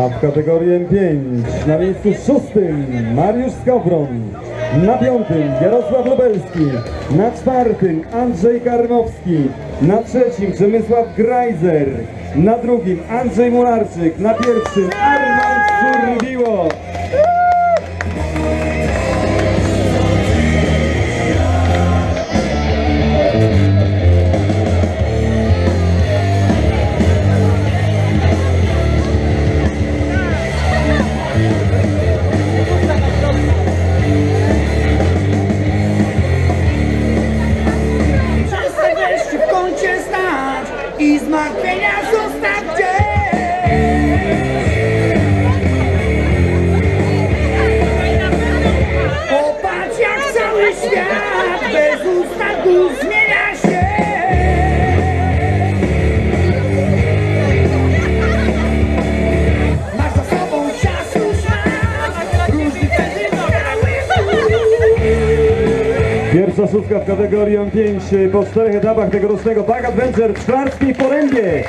A w kategorii M5 na miejscu szóstym Mariusz Skowron, na piątym Jarosław Lubelski, na czwartym Andrzej Karnowski, na trzecim Przemysław Grajzer, na drugim Andrzej Mularczyk, na pierwszym Armand Surwiło. He's my financial. Popatrz jak cały świat bez ustach Pierwsza szóstka w kategorii M5 po czterech etapach tegorocznego Bug Adventure w Szklarskiej Porębie.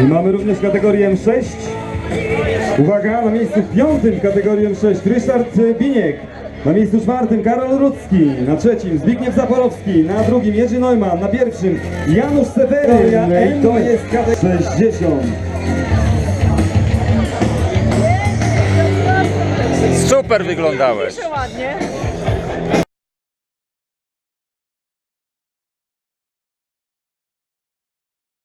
I mamy również kategorię M6. Uwaga, na miejscu piątym w kategorii M6 Ryszard Biniek. Na miejscu czwartym Karol Rudzki, na trzecim Zbigniew Zaporowski, na drugim Jerzy Neumann, na pierwszym Janusz Seweryn. I to jest kategoria 60. Super wyglądałeś. ładnie.